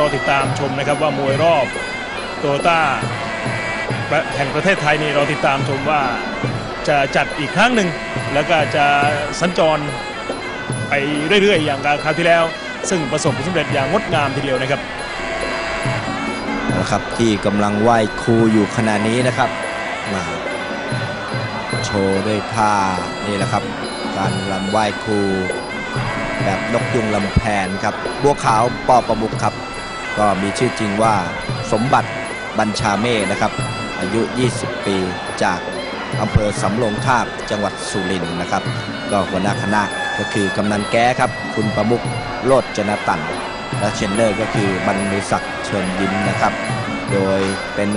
รอติดตามชมนะครับว่ามวยรอบโตต้าแห่งประเทศไทยนี่เราติดตามชมว่าจะจัดอีกครั้งหนึ่ง แล้วก็จะสัญจรไปเรื่อยๆ อย่างคราวที่แล้ว ซึ่งประสบผลสำเร็จอย่างงดงามทีเดียวนะครับนะครับที่กำลังไหว้ครูอยู่ขณะนี้นะครับมาโชว์ด้วยท่านี่แหละครับ การลำไหว้ครูแบบนกยุงลำแพนครับบัวขาวปอประมุขครับ ก็มีชื่อจริงว่าสมบัติบัญชาเม่นะครับ อายุ 20 ปีจากอำเภอสำโรงทาบจังหวัดสุรินทร์นะครับ ก็หัวหน้าคณะก็คือกำนันแก้ครับ คุณประมุกโลดจนตันและเชนเนอร์ก็คือบรรลุศักดิ์เชิญยิ้มนะครับ โดยเป็น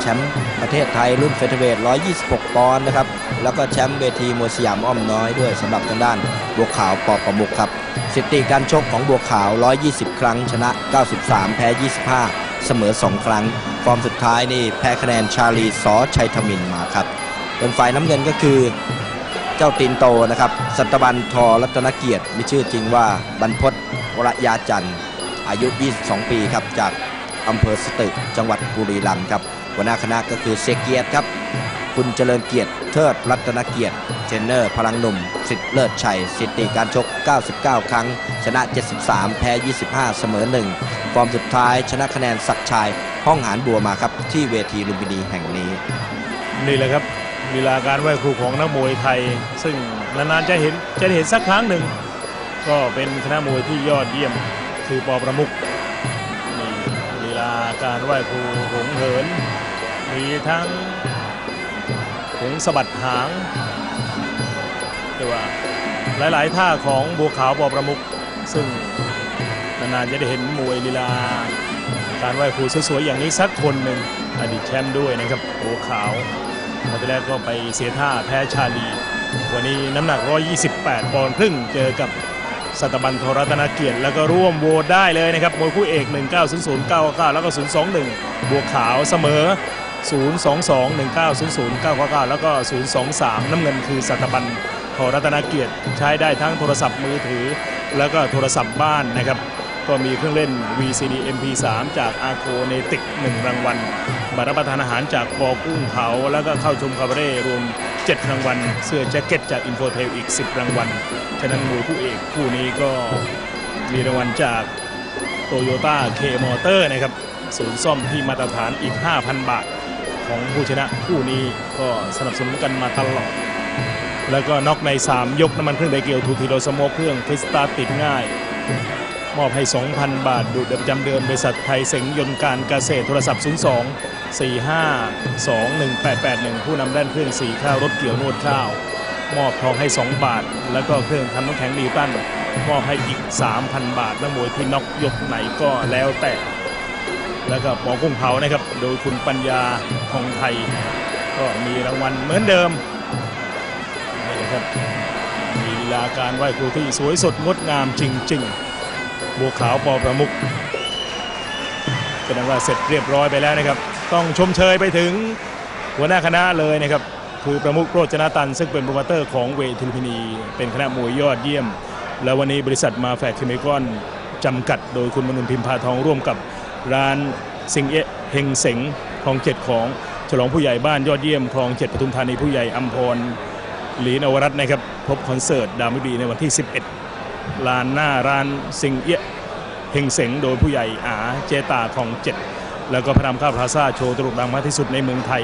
แชมป์ประเทศไทยรุ่นเฟเธอร์เวท126 ปอนด์นะครับ แล้วก็แชมป์เวทีมวยสยามอ้อมน้อยด้วยสำหรับทางด้านบัวขาวปอประมุขครับสถิติการชกของบัวขาว 120 ครั้ง ชนะ 93 แพ้ 25 เสมอ 2 ครั้ง ฟอร์มสุดท้ายนี่แพ้คะแนนชาลีสอชัยธมินมาครับเป็นฝ่ายน้ำเงินก็คือ เจ้าตีนโตนะครับ สัตบันทอรัตนเกียรติ มีชื่อจริงว่าบรรพตวรยาจันทร์อายุ 22 ปีครับจาก อำเภอสตึกจังหวัดบุรีรัมย์ครับหัวหน้าคณะก็คือเสกเกียรติครับ คุณเจริญเกียรติเทิดรัตนเกียรติเทรนเนอร์ พลังหนุ่มสิทธิ์เลิศชัย สิทธิการชก 99 ครั้ง ชนะ 73 แพ้ 25 เสมอ 1 ฟอร์มสุดท้ายชนะคะแนนศักดิ์ชัยห้องหานบัวมาครับ ที่เวทีลุมพินีแห่งนี้ นี่แหละครับลีลาการไหว้ครูของนักมวยไทย ซึ่งนานๆจะเห็นจะเห็นสักครั้งหนึ่ง ก็เป็นคณะมวยที่ยอดเยี่ยมคือปอประมุข การไหว้ครูหงเหิน มีทั้งหงสะบัดหางเรียกว่าหลาย ๆ ท่าของบัวขาวปอประมุขซึ่งนานๆจะได้เห็นมวยลีลา การไหว้ครูสวยๆอย่างนี้สักคนหนึ่งอดีตแชมป์ด้วยนะครับบัวขาวมาที่แรกก็ไปเสียท่าแพ้ชาลี วันนี้น้ำหนัก 128 ปอนด์ครึ่งเจอกับ สัตบันทรัตนเกียรติ แล้วก็ร่วมโหวตได้เลยนะครับมวยคู่เอก 190099แล้วก็ 021 บวกขาวเสมอ 022 1900 999แล้วก็ 023 น้ำเงินคือสัตบันทรัตนเกียรติใช้ได้ทั้งโทรศัพท์มือถือ แล้วก็โทรศัพท์บ้านนะครับก็มีเครื่องเล่น VCD MP3 จากอาโคเนติก 1 รางวัลบัตรรับประทานอาหารจากปอกุ้งเผา แล้วก็เข้าชมคาบาเร่รวม 7 รางวัล เสื้อแจ็คเก็ตจากอินโฟเทลอีก 10 รางวัล ฉะนั้นมวยคู่เอกคู่นี้ก็มีรางวัลจากโตโยต้าเคมอเตอร์นะครับศูนย์ซ่อมที่มาตรฐานอีก 5,000 บาท ของผู้ชนะคู่นี้ก็สนับสนุนกันมาตลอด แล้วก็น็อกใน 3 ยกน้ำมันเครื่องไดเกียวทูทีโรสโมกเครื่องคริสตาติดง่าย มอบให้ 2,000 บาทดูดประจำเดือนบริษัทไทยเสงยนต์การเกษตรโทรศัพท์ 02 452 1881 ผู้นำด้านเครื่องสีข้าวรถเกี่ยวนวดข้าว มอบทองให้ 2 บาท แล้วก็เครื่องทำน้ำแข็งนิวตันมอบให้อีก 3,000 บาทนักมวยที่น็อกยกไหนก็แล้วแต่ แล้วก็ปอกุ้งเผานะครับ โดยคุณปัญญาทองไทย ก็มีรางวัลเหมือนเดิมนี่แหละครับมีลีลาการไหว้ครูที่สวยสดงดงามจริงๆบัวขาวปอประมุขแสดงว่าเสร็จเรียบร้อยไปแล้วนะครับ ต้องชมเชยไปถึงหัวหน้าคณะเลยนะครับคือประมุขโรจนาตัน ซึ่งเป็นโปรโมเตอร์ของเวทีลพินี เป็นคณะมวยยอดเยี่ยม แล้ววันนี้บริษัทมาแฟกเคมีคอนจำกัด โดยคุณมนุนพิมพาทองร่วมกับร้านสิงเอะเฮงเสงคลองเจ็ดของฉลองผู้ใหญ่บ้านยอดเยี่ยมคลองเจ็ดปทุมธานีผู้ใหญ่อัมพรหลีนวรัตน์นะครับพบคอนเสิร์ตดาวมิบีในวันที่ 11 ลานหน้าร้านสิงเอะเฮงเสงโดยผู้ใหญ่อาเจตาของเจ็ด แล้วก็พระรามเก้าพลาซ่าโชว์ตลกดังมากที่สุดในเมืองไทย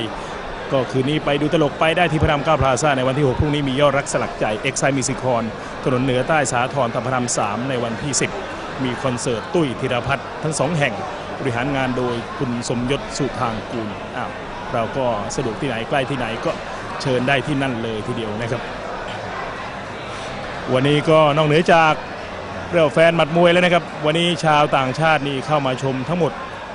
ก็คืนนี้ไปดูตลกไปได้ที่พระรามเก้าพลาซ่าในวันที่ 6 พรุ่งนี้มียอดรักสลักใจเอ็กไซมิซิคอนถนนเหนือใต้สาทรตพระราม3ในวันที่ 10 มีคอนเสิร์ตตุ้ยธีรพัฒน์ทั้งสองแห่งบริหารงานโดยคุณสมยศสุทางกูลอ้าวเราก็สะดวกที่ไหนใกล้ที่ไหนก็เชิญได้ที่นั่นเลยทีเดียวนะครับ วันนี้ก็นอกเหนือจากเรื่องแฟนหมัดมวยแล้วนะครับ วันนี้ชาวต่างชาตินี่เข้ามาชมทั้งหมด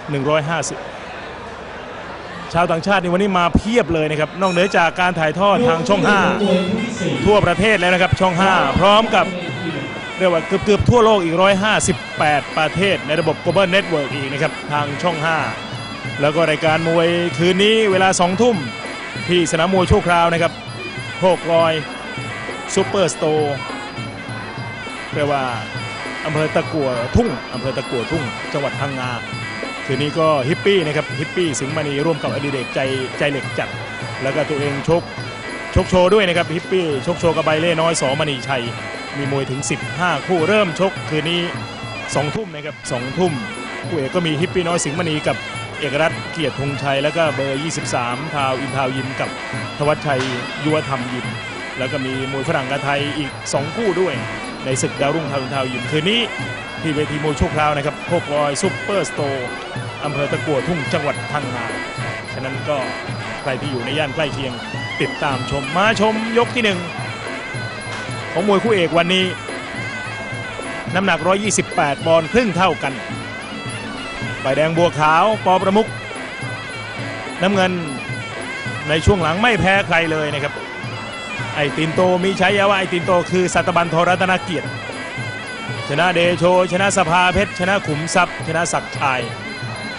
150 ชาวต่างชาตินี่วันนี้มาเพียบเลยนะครับ นอกเหนือจากการถ่ายทอดทางช่อง 5 ทั่วประเทศแล้วนะครับช่อง 5 พร้อมกับเรียกว่าเกือบๆทั่วโลกอีก 158 ประเทศในระบบ global network อีกนะครับทางช่อง 5 แล้วก็รายการมวยคืนนี้เวลา 2 ทุ่มที่สนามมวยชั่วคราวนะครับโคกลอยซูเปอร์สโตร์เรียกว่าอำเภอตะกัวทุ่งอำเภอตะกัวทุ่ง จังหวัดพังงา คืนนี้ก็ฮิปปี้นะครับฮิปปี้สิงห์มณีร่วมกับอดิเรกใจใจเหล็กจัด แล้วก็ตัวเองชกชกโชว์ด้วยนะครับฮิปปี้ชกโชว์กับใบเล่น้อยสอมณีชัย มีมวยถึง 15 คู่เริ่มชกคืนนี้2ทุ่มนะครับ2ทุ่มคู่เอกก็มีฮิปปี้น้อยสิงห์มณีกับเอกรัตเกียรติธงชัย แล้วก็เบอร์ 23ทาวอินทาวยิมกับธวัชชัยยุวธรรมยิม แล้วก็มีมวยฝรั่งกับไทยอีก 2 คู่ด้วย ในศึกดาวรุ่งทาวอินทาวยิมคืนนี้ ที่เวทีมวยโชคราวนะครับโคกลอยซุปเปอร์สโตร์อำเภอตะกัวทุ่งจังหวัดพังงาฉะนั้นก็ใครที่อยู่ในย่านใกล้เคียงติดตามชมมาชมยกที่หนึ่งของมวยคู่เอกวันนี้ น้ำหนัก 128ปอนด์ครึ่งเท่ากันใบแดงบัวขาวปอประมุกน้ำเงินในช่วงหลังไม่แพ้ใครเลยนะครับ ไอตินโตมีใช้ยาว่าไอตินโตคือสัตบันโทรัตนเกียรติ ชนะเดโช ชนะสภาเพชร ชนะขุมทรัพย์ ชนะศักดิ์ชาย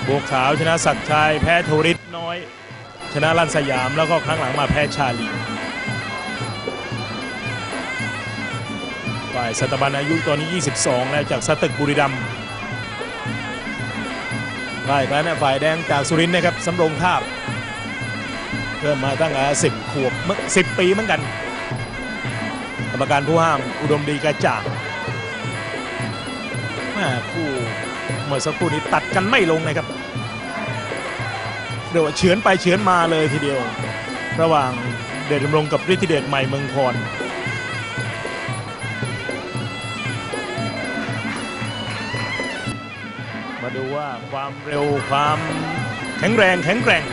บัวขาวชนะศักดิ์ชาย แพ้โทริตน้อย ชนะลันสยามแล้วก็ครั้งหลังมาแพ้ชาลีฝ่ายสัตบันอายุตอนนี้ 22 แล้วจากสตึกบุรีรัมย์ฝ่ายนั้นนะฝ่ายแดงจากสุรินทร์นะครับสำโรงทาบ เพิ่มมาตั้งแต่10ขวบสิบปีเหมือนกัน กรรมการผู้ห้ามอุดมดีกระจ่างแม่คู่เมื่อสักครู่นี้ตัดกันไม่ลงนะครับเรียวเฉือนไปเฉือนมาเลยทีเดียว ระหว่างเดชดำรงกับฤทธิเดชใหม่เมืองพรมาดูว่าความเร็วความแข็งแรงแข็งแกร่ง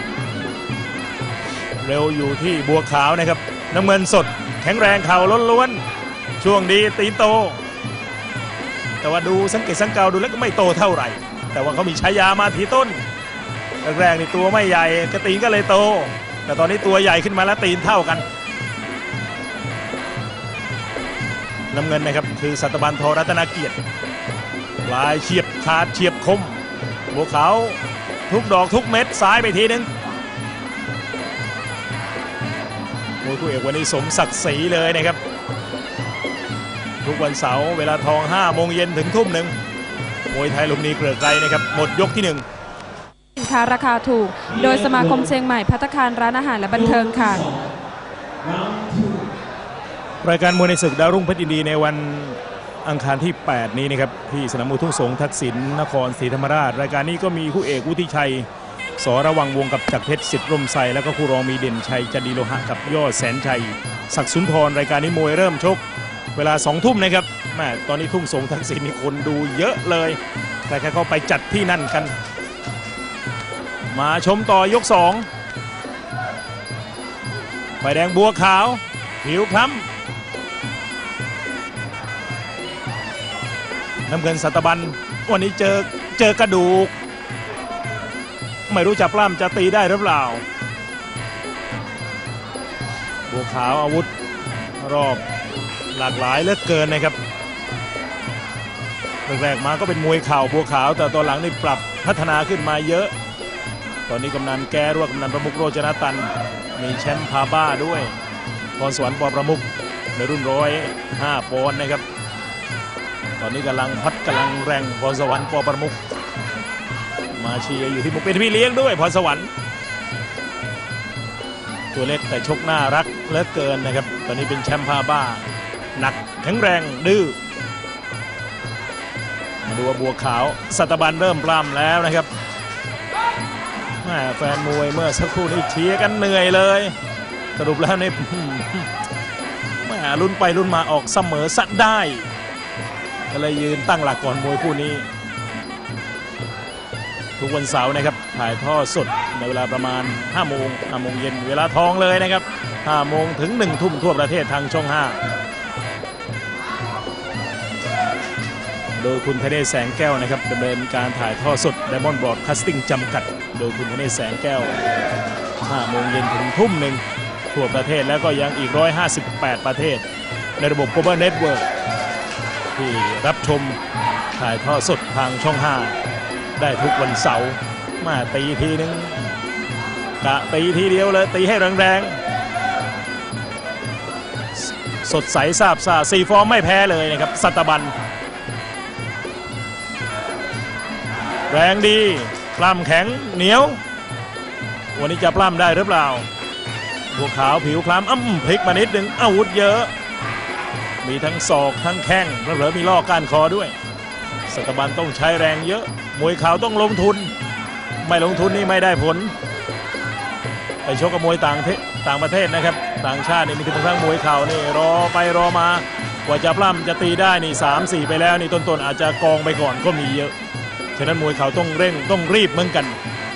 เร็วอยู่ที่บัวขาวนะครับ น้ำเงินสดแข็งแรงเข่าล้วนๆช่วงดีตีโต แต่ว่าดูสังเกตสังเกาดูแล้วก็ไม่โตเท่าไหร่ แต่ว่าเขามีฉายามาทีต้นแรกๆนี่ตัวไม่ใหญ่กระตีนก็เลยโต แต่ตอนนี้ตัวใหญ่ขึ้นมาแล้วตีนเท่ากัน น้ำเงินนะครับคือสัตบันโทรัตนเกียรติลายเฉียบขาดเฉียบคมบัวขาวทุกดอกทุกเม็ดซ้ายไปทีนึง วยคู่เอกวันนี้สมศักดิ์ศรีเลยนะครับ ทุกวันเสาร์เวลาทอง5โมงเย็นถึงทุ่มหนึ่งมวยไทยลุมนีเกลือไกรนะครับ หมดยกที่หนึ่งสินค้าราคาถูก โดยสมาคมเชียงใหม่พัตตาคารร้านอาหารและบันเทิงค่ะ รายการมวยในศึกดาวรุ่งเพชรยินดีในวันอังคารที่ 8 นี้นะครับที่สนามมวยทุ่งสงทักษิณนครศรีธรรมราช รายการนี้ก็มีคู่เอกวุฒิชัย สระวังวงกับจักรเพชรสิทธิ์ร่มไทรแล้วก็คู่รองมีเด่นชัยจันดีโลหะกับยอดแสนชัยศักดิ์สุนทรรายการนี้มวยเริ่มชก เวลา2ทุ่มนะครับแม่ตอนนี้ทุ่งสงทักษิณนี่คนดูเยอะเลย แต่แค่เขาไปจัดที่นั่นกัน มาชมต่อยก2ไฟแดงบัวขาว ผิวคล้ำน้ำเงินสัตบัน วันนี้เจอเจอกระดูก ไม่รู้จะปล้ำจะตีได้หรือเปล่า บัวขาวอาวุธรอบหลากหลายเหลือเกินนะครับแรกๆมาก็เป็นมวยเข่าบัวขาว แต่ตอนหลังนี่ปรับพัฒนาขึ้นมาเยอะ ตอนนี้กำนันแก้ร่วกำนันประมุกโรจนตัน มีแชมป์พาบ้าด้วยพรสวรรค์ปอประมุกในรุ่นร้อยห้าปอนด์นะครับ ตอนนี้กำลังพัดกำลังแรงพรสวรรค์ปอประมุก มาเชียร์อยู่ที่มุกเป็นพี่เลี้ยงด้วยพรสวรรค์ ตัวเล็กแต่ชกน่ารักเหลือเกินนะครับ ตอนนี้เป็นแชมป์พาบ้า หนักแข็งแรงดื้อมาดูว่าบัวขาวสัตบันเริ่มปล้ำแล้วนะครับแม่แฟนมวยเมื่อสักครู่นี้เชียร์กันเหนื่อยเลย สรุปแล้วนี่แม่ลุ้นไปลุ้นมาออกเสมอสักได้ ก็เลยยืนตั้งหลักก่อนมวยคู่นี้ ทุกวันเสาร์นะครับถ่ายทอดสดในเวลาประมาณ5โมง5โมงเย็นเวลาทองเลยนะครับ5โมงถึง1ทุ่มทั่วประเทศทางช่อง 5 โดยคุณธเนศแสงแก้วนะครับดำเนินการถ่ายทอดสด Diamond Broadcasting จำกัด โดยคุณธเนศแสงแก้ว5โมงเย็นถึงทุ่มหนึ่งทั่วประเทศแล้วก็ยังอีก 158 ประเทศ ในระบบ Global Network ที่รับชมถ่ายทอดสดทางช่อง 5 ได้ทุกวันเสาร์มาตีทีนึงกะตีทีเดียวเลยตีให้แรงๆสสดใสซาบซ่าสีฟอร์มไม่แพ้เลยนะครับสัตบัน แรงดีปล้ำแข็งเหนียว วันนี้จะปล้ำได้หรือเปล่าบัวขาวผิวคล้ำอ้ำพลิกมานิดหนึ่งอาวุธเยอะ มีทั้งศอกทั้งแข้งแล้วเผลอมีล่อก้านคอด้วยสัตบันต้องใช้แรงเยอะ มวยขาวต้องลงทุน ไม่ลงทุนนี่ไม่ได้ผล ไปชกกับมวยต่างประเทศต่างประเทศนะครับ ต่างชาตินี่มีทั้งมวยเข่านี่รอไปรอมากว่าจะปล้ำจะตีได้นี่สามสี่ไปแล้วนี่ต้นๆอาจจะกองไปก่อนก็มีเยอะ ฉะนั้นมวยเข่าต้องเร่งต้องรีบเหมือนกัน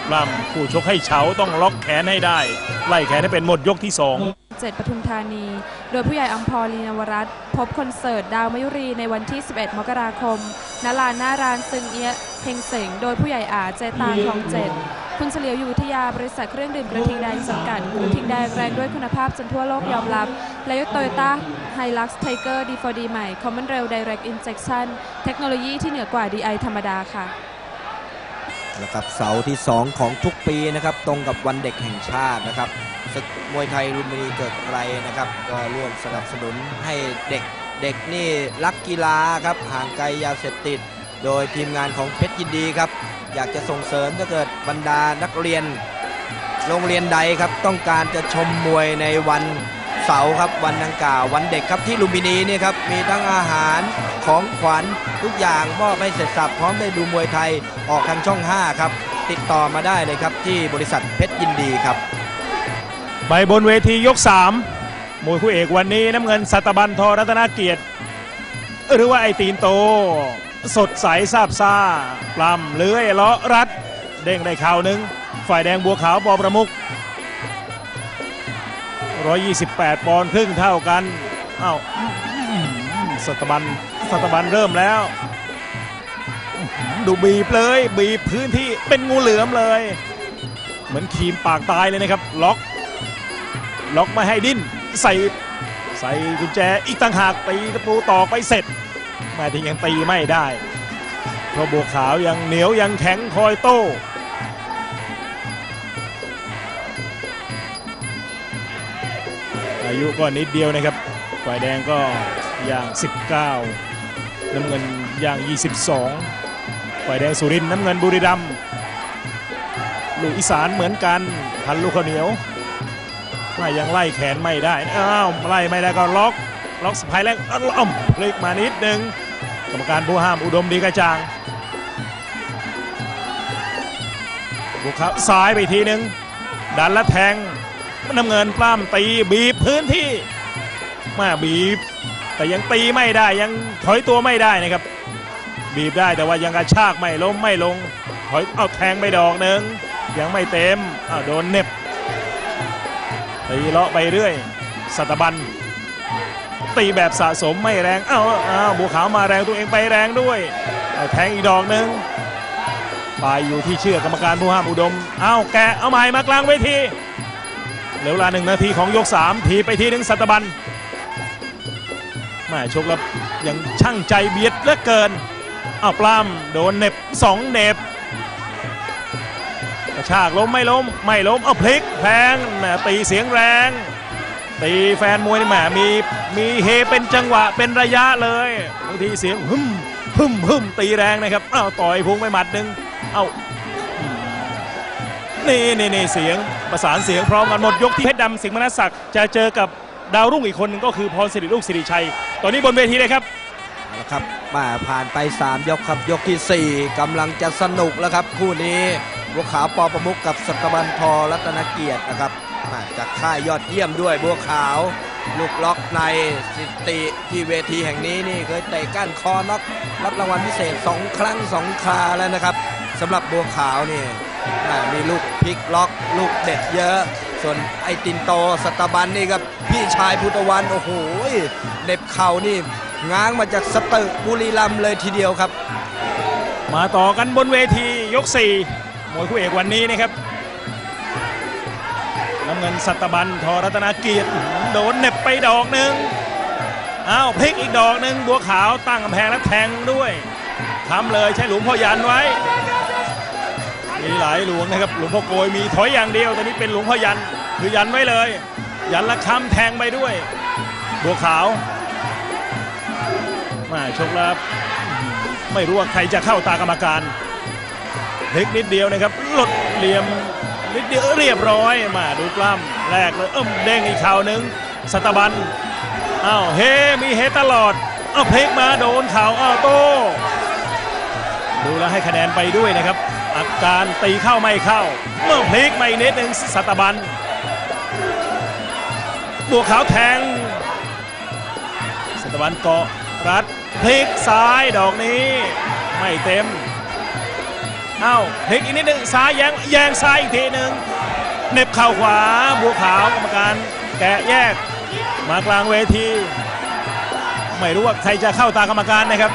ปล้ำคู่ชกให้เฉาต้องล็อกแขนให้ได้ ไล่แขนให้เป็นหมดยกที่สอง7ปทุมธานี โดยผู้ใหญ่อัมพรลีนวรัตน์พบคอนเสิร์ตดาวมยุรีในวันที่ 11 มกราคมณลานหน้ารานซึงเอียะเฮงเสงโดยผู้ใหญ่อาเจตางคลองเจ็ดคุณเฉลียวอยู่วิทยาบริษัทเครื่องดื่มกระทิงแดงจำกัดกระทิงแดงแรงด้วยคุณภาพจนทั่วโลกยอมรับ และยกโตโยต้าไฮลักซ์ไทเกอร์ดีฟอดีใหม่ Common Rail Direct Injection เทคโนโลยีที่เหนือกว่า DI ธรรมดาค่ะ นะครับเสาร์ที่ 2 ของทุกปีนะครับตรงกับวันเด็กแห่งชาตินะครับศึกมวยไทยรุมพินีเกิดไกลนะครับ ก็ร่วมสนับสนุนให้เด็กเด็กนี่รักกีฬาครับห่างไกลยาเสพติด โดยทีมงานของเพชรยินดีครับ อยากจะส่งเสริมถ้าเกิดบรรดานักเรียน โรงเรียนใดครับต้องการจะชมมวยในวัน เสาร์ครับวันดังกล่าววันเด็กครับที่ลุมพินีเนี่ยครับมีทั้งอาหารของขวัญทุกอย่างมอบให้เสร็จสับพร้อมได้ดูมวยไทยออกทางช่อง 5 ครับ ติดต่อมาได้เลยครับที่บริษัทเพชรยินดีครับ ไปบนเวทียก 3 มวยคู่เอกวันนี้น้ำเงินสัตบันทอรัตนาเกียรติ หรือว่าไอตีนโต สดใสซาบซ่า ปล้ำเลื้อยเลาะรัด เด้งได้ข่าวหนึ่งฝ่ายแดงบัวขาวบอประมุก 128 ปอนด์ครึ่งเท่ากันอ้าวสตบันสตบันเริ่มแล้ว ดูบีบเลยบีบพื้นที่เป็นงูเหลือมเลย เหมือนครีมปากตายเลยนะครับ ล็อก ล็อกไม่ให้ดิ้นใส่ใส่กุญแจอีกต่างหากตีตะปูตอกไปเสร็จแมาที่ยังตีไม่ได้เพราะบัวขาวยังเหนียวยังแข็งคอยโต้ อายุก็นิดเดียวนะครับ ฝ่ายแดงก็ย่าง 19 น้ำเงินย่าง 22 ฝ่ายแดงสุรินทร์น้ำเงินบุรีรัมย์ลูกอีสานเหมือนกันพันลูกข้าวเหนียวไม่ยังไล่แขนไม่ได้อ้าวไล่ไม่ได้ก็ล็อกล็อกสะพายแรกอ้อมพลิกมานิดนึงกรรมการผู้ห้ามอุดมดีกระจ่างบุกครับซ้ายไปทีนึงดันและแทง น้ำเงินปล้ำตีบีบพื้นที่มาบีบ แต่ยังตีไม่ได้ยังถอยตัวไม่ได้นะครับ บีบได้แต่ว่ายังกระชากไม่ล้มไม่ลงถอยเอาแทงไปดอกหนึ่งยังไม่เต็มอ้าโดนเน็บตีเลาะไปเรื่อยสัตบันตีแบบสะสมไม่แรงอ้าอ้าวบัวขาวมาแรงตัวเองไปแรงด้วยเอาแทงอีกดอกหนึ่งไปอยู่ที่เชื่อกรรมการผู้ห้ามอุดมอ้าวแกะเอาใหม่มากลางเวที เหลือเวลาหนึ่งนาทีของยก 3 ทีไปทีหนึ่งสัตบันแม่ชกแล้วยังช่างใจเบียดเหลือเกินอ้าวปล้ำโดนเน็บสองเน็บกระชากล้มไม่ล้มไม่ล้มเอาพลิกแพงแหมตีเสียงแรง ตีแฟนมวยนี่แหมมีมีเฮเป็นจังหวะเป็นระยะเลยบางทีเสียงหึมหึมหึมตีแรงนะครับอ้าวต่อยพุงไปหมัดหนึ่งเอา นี่นี่นี่เสียงประสานเสียงพร้อมกันหมดยกที่เพชรดำสิงห์มนัสศักดิ์จะเจอกับดาวรุ่งอีกคนหนึงก็คือพรสิริลูกสิริชัย ตอนนี้บนเวทีเลยครับ เอาละครับมาผ่านไป 3 ยกครับ ยกทีสี่4กำลังจะสนุกแล้วครับ คู่นี้บัวขาวปอประมุกกับสตบันทอรัตนเกียรตินะครับมาจากค่ายยอดเยี่ยมด้วยบัวขาว ลูกล็อกในสิติที่เวทีแห่งนี้นี่เคยเตะก้านคอน็อกรับรางวัลพิเศษ 2 ครั้ง 2 คราแล้วนะครับสำหรับบัวขาวนี่อ่า มีลูกพลิกล็อกลูกเด็ดเยอะ ส่วนไอตินโตสตบันนี่ครับพี่ชายพุทธวันโอ้โหเด็บเข่านี่ง้างมาจากสตึกบุรีรัมเลยทีเดียวครับ มาต่อกันบนเวทียก4มวยคู่เอกวันนี้นะครับน้ำเงินสัตบันทอรัตนาเกียรติโดนเน็บไปดอกหนึ่งอ้าวพลิกอีกดอกหนึ่งบัวขาวตั้งกำแพงแล้วแทงด้วยทำเลยใช้หลวงพ่อยันไว้ มีหลายหลวงนะครับหลวงพ่อโกยมีถอยอย่างเดียวตอนนี้เป็นหลวงพ่อยันคือยันไว้เลย ยันละคำแทงไปด้วย บัวขาวมาชกแล้วไม่รู้ว่าใครจะเข้าตากรรมการพลิกนิดเดียวนะครับหลดเหลี่ยมนิดเดียวเรียบร้อยมาดูกล้ำแรกเลยเอิ่มเด้งอีกข่าวหนึ่งสตบันอ้าวเฮมีเฮตลอดอ้าวพลิกมาโดนข่าวอ้าวโตดูแล้วให้คะแนนไปด้วยนะครับ อาการตีเข้าไม่เข้า เมื่อพลิกไมาอีกนิดหนึ่งสตบันบัวขาวแทงสัตบันเกาะรัดพลิกซ้ายดอกนี้ ไม่เต็มเอ้าพลิกอีกนิดหนึ่งซ้ายแยงแยงซ้ายอีกทีหนึ่งเน็บเข่าขวาบัวขาวกรรมการแกะแยกมากลางเวที ไม่รู้ว่าใครจะเข้าตากรรมการนะครับ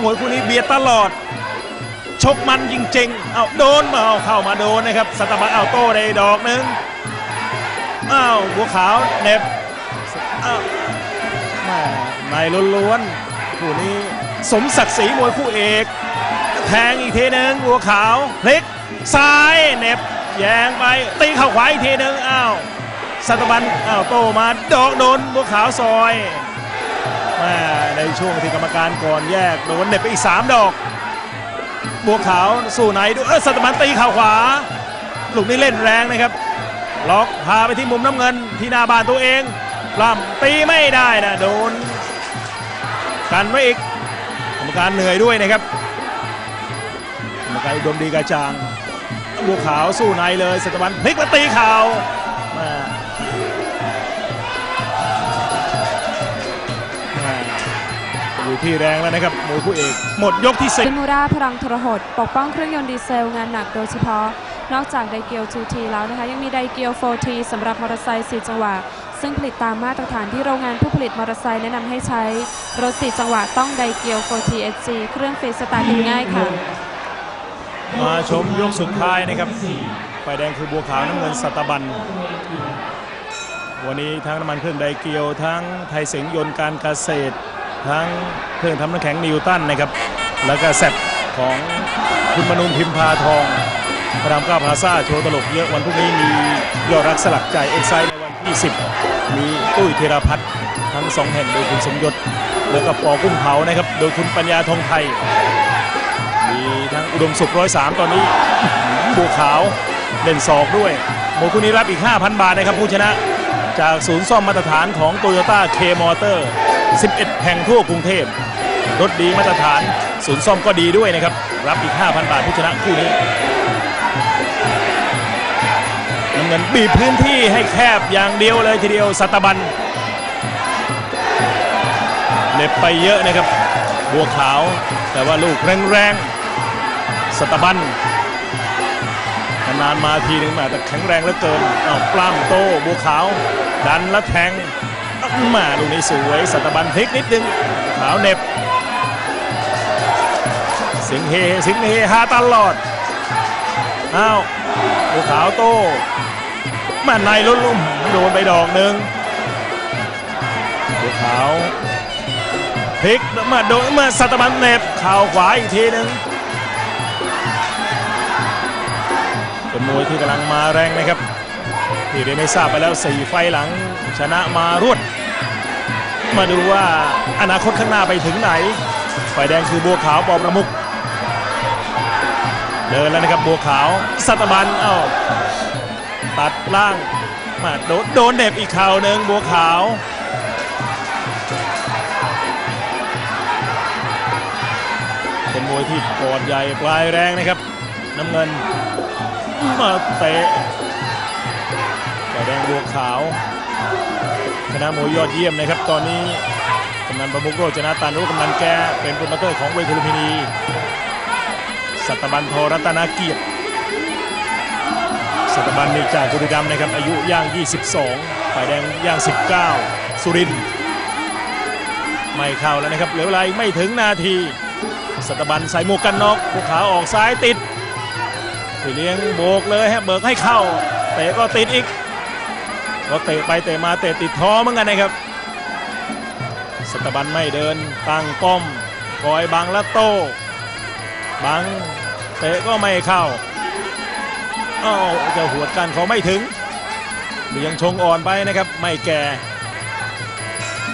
มวยคู่นี้เบียดตลอด ชกมันจริงๆ เอาโดนมาเอาเข้ามาโดนนะครับสตาร์บัคเอาโต้ได้ดอกหนึ่งอ้าวบัวขาวเน็บอ้าวแม่ในล้วนๆคู่นี้สมศักดิ์ศรีมวยคู่เอก แทงอีกทีหนึ่งบัวขาวพลิกซ้ายเน็บแยงไปตีเข่าขวาอีกทีหนึ่งอ้าวสัตบันอ้าวโตมาดอกโดนบัวขาวซอยม่ในช่วงที่กรรมการก่อนแยกโดนเน็บไปอีก 3 ดอก บัวขาวสู้ไหนดูเออสัตบันตีเข่าขวา ลูกนี้เล่นแรงนะครับ ล็อกพาไปที่มุมน้ำเงิน ที่หน้าบ้านตัวเองปล้ำตีไม่ได้นะโดน กันไว้อีกกรรมการเหนื่อยด้วยนะครับกรรมการอุดมดีกระจางบัวขาวสู้ในเลยสัตบันพลิกมาตีเข่าม อยู่ที่แรงแล้วนะครับมวยคู่เอกหมดยกที่สิซิมูราพลังทรหดปกป้องเครื่องยนต์ดีเซลงานหนักโดยเฉพาะ นอกจากไดเกียว 2T แล้วนะคะยังมีไดเกียว 4T สำหรับมอเตอร์ไซค์4จังหวะ ซึ่งผลิตตามมาตรฐานที่โรงงานผู้ผลิตมอเตอร์ไซค์แนะนำให้ใช้ รถ4จังหวะต้องไดเกียว 4T SG เครื่องฟรีสตาร์ทง่ายค่ะ มาชมยกสุดท้ายนะครับไฟแดงคือบัวขาวน้ำเงินสัตบันวันนี้ทั้งน้ำมันเครื่องไดเกียวทั้งไทยเสงยนต์การเกษตร ทั้งเครื่องทำน้ำแข็งนิวตันนะครับ แล้วก็แซบของคุณมนุมพิมพาทองพระรามเก้าพาซาโชว์ตลกเยอะวันพรุ่งนี้มียอดรักสลักใจเอ็กไซในวันที่ 10 มีตุ้ยธีรพัฒน์ทั้งสองแห่งโดยคุณสมยศ แล้วก็ปอกุ้งเผานะครับ โดยคุณปัญญาทองไทย มีทั้งอุดมสุขร้อยสามตอนนี้บัวขาวเล่นศอกด้วยโมคู่นี้รับอีก 5,000 บาทนะครับผู้ชนะ จากศูนย์ซ่อมมาตรฐานของโตโยต้าเคมอเตอร์ 11 แห่งทั่วกรุงเทพรถดีมาตรฐานศูนย์ซ่อมก็ดีด้วยนะครับ รับอีก 5,000 บาทผู้ชนะคู่นี้น้ำเงินบีบพื้นที่ให้แคบอย่างเดียวเลยทีเดียวสัตบันเล็บไปเยอะนะครับ บัวขาว แต่ว่าลูกแรงๆสตบันนานมาทีหนึ่งมาแต่แข็งแรงเหลือเกินอ้าปล้ำโตบัวขาว ดันแล้วแทง มาลูกนี้สวยสัตบันพลิกนิดนึงขาวเน็บ สิงเฮสิงเฮฮาตลอดอ้าวบัวขาวโตมาในลุ้นลุ่มโดนไปดอกหนึ่งบัวขาวพลิกมาโดนมื่อสัตบันเน็บข่าวขวาอีกทีหนึ่งเป็นมวยที่กำลังมาแรงนะครับที่ได้ไม่ทราบไปแล้วสี่ไฟหลังชนะมารวด มาดูว่าอนาคตข้างหน้าไปถึงไหนฝ่ายแดงคือบัวขาวปอประมุกเดินแล้วนะครับบัวขาวสัตบันเอ้าตัดล่างมาโดนโดนเด็บอีกเข่าหนึ่งบัวขาวเป็นมวยที่ปอดใหญ่ปลายแรงนะครับ น้ำเงินมาเตะฝ่ายแดงบัวขาว คณะมวยยอดเยี่ยมนะครับ ตอนนี้กำนันประมุกโรจนาตันรู้กำนันแกเป็นโปรโมเตอร์ของเวทีลุมพินี สัตบันโทรัตนาเกียรติ สัตบันนี่จากบุรีรัมย์นะครับ อายุย่าง 22 ฝ่ายแดงย่าง 19 สุรินไม่เข้าแล้วนะครับ เหลือเวลาไม่ถึงนาที สัตบันใส่หมวกกันน็อกภูขาออกซ้ายติดพี่เลี้ยงโบกเลยฮะเบิกให้เข้าเตะก็ติดอีก ก็เตะไปเตะมาเตะติดท้อเหมือนกันนะครับสัตบันไม่เดินตั้งป้อมคอยบังและโต้บังเตะก็ไม่เข้าอ้าวจะหัวกันเขาไม่ถึงยังชงอ่อนไปนะครับไม่แก่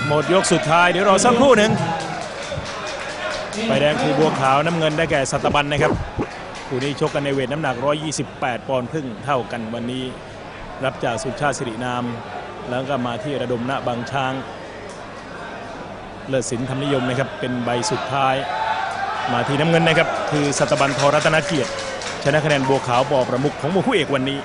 หมดยกสุดท้ายเดี๋ยวรอสักครู่หนึ่งไฟแดงคือบัวขาวน้ำเงินได้แก่สัตบันนะครับคู่นี้ชกกันในเวทน้ำหนัก 128 ปอนด์ครึ่งเท่ากันวันนี้ รับจากสุชาติสิรินาม แล้วก็มาที่ระดมณบางช้าง เลิศสินธรรมนิยมนะครับเป็นใบสุดท้าย มาที่น้ำเงินนะครับคือสัตบันทรรัตนเกียรติชนะคะแนนบัวขาวบอประมุขของมวยคู่เอกวันนี้